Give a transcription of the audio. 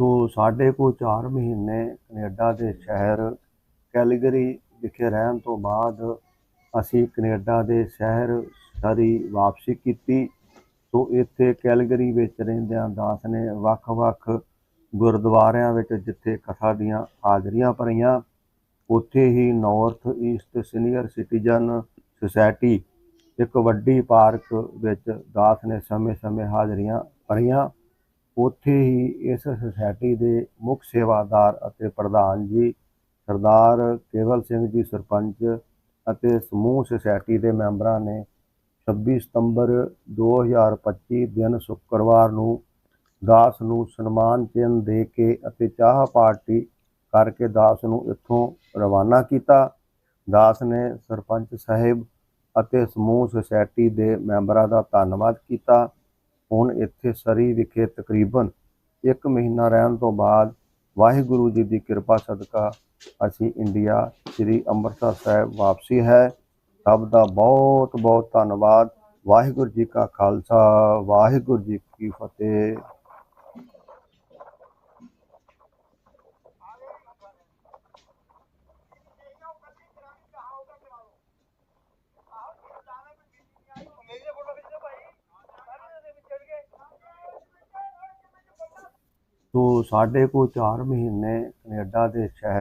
ਤੋਂ ਸਾਡੇ ਕੋਲ 4 ਮਹੀਨੇ ਕੈਨੇਡਾ ਦੇ ਸ਼ਹਿਰ ਕੈਲਗਰੀ ਵਿਖੇ ਰਹਿਣ ਤੋਂ ਬਾਅਦ ਅਸੀਂ ਕੈਨੇਡਾ ਦੇ ਸ਼ਹਿਰ ਸਾਰੀ ਵਾਪਸੀ ਕੀਤੀ। ਸੋ ਇੱਥੇ ਕੈਲਗਰੀ ਵਿੱਚ ਰਹਿੰਦਿਆਂ ਦਾਸ ਨੇ ਵੱਖ-ਵੱਖ ਗੁਰਦੁਆਰਿਆਂ ਵਿੱਚ ਜਿੱਥੇ ਕਥਾ ਦੀਆਂ ਹਾਜ਼ਰੀਆਂ ਭਰੀਆਂ, ਉੱਥੇ ਹੀ north east senior citizen society ਇੱਕ ਵੱਡੀ ਪਾਰਕ ਵਿੱਚ ਦਾਸ ਨੇ ਸਮੇਂ-ਸਮੇਂ ਹਾਜ਼ਰੀਆਂ ਭਰੀਆਂ। ਉੱਥੇ ਹੀ ਇਸ ਸੁਸਾਇਟੀ ਦੇ ਮੁੱਖ ਸੇਵਾਦਾਰ ਅਤੇ ਪ੍ਰਧਾਨ ਜੀ, ਸਰਦਾਰ ਕੇਵਲ ਸਿੰਘ ਜੀ ਸਰਪੰਚ ਅਤੇ ਸਮੂਹ ਸੁਸਾਇਟੀ ਦੇ ਮੈਂਬਰਾਂ ਨੇ 26 ਸਤੰਬਰ 2025 ਦਿਨ ਸ਼ੁੱਕਰਵਾਰ ਨੂੰ ਦਾਸ ਨੂੰ ਸਨਮਾਨ ਚਿੰਨ੍ਹ ਦੇ ਕੇ ਅਤੇ ਚਾਹ ਪਾਰਟੀ ਕਰਕੇ ਦਾਸ ਨੂੰ ਇੱਥੋਂ ਰਵਾਨਾ ਕੀਤਾ। ਦਾਸ ਨੇ ਸਰਪੰਚ ਸਾਹਿਬ ਅਤੇ ਸਮੂਹ ਸੁਸਾਇਟੀ ਦੇ ਮੈਂਬਰਾਂ ਦਾ ਧੰਨਵਾਦ ਕੀਤਾ। ਹੁਣ ਇੱਥੇ ਸਰੀ ਵਿਖੇ ਤਕਰੀਬਨ 1 ਮਹੀਨਾ ਰਹਿਣ ਤੋਂ ਬਾਅਦ ਵਾਹਿਗੁਰੂ ਜੀ ਦੀ ਕਿਰਪਾ ਸਦਕਾ ਅਸੀਂ ਇੰਡੀਆ ਸ੍ਰੀ ਅੰਮ੍ਰਿਤਸਰ ਸਾਹਿਬ ਵਾਪਸੀ ਹੈ। ਸਭ ਦਾ ਬਹੁਤ ਬਹੁਤ ਧੰਨਵਾਦ। ਵਾਹਿਗੁਰੂ ਜੀ ਕਾ ਖਾਲਸਾ, ਵਾਹਿਗੁਰੂ ਜੀ ਕੀ ਫਤਿਹ। ਤੋਂ ਸਾਡੇ ਕੋਲ 4 ਮਹੀਨੇ ਕੈਨੇਡਾ ਦੇ ਸ਼ਹਿਰ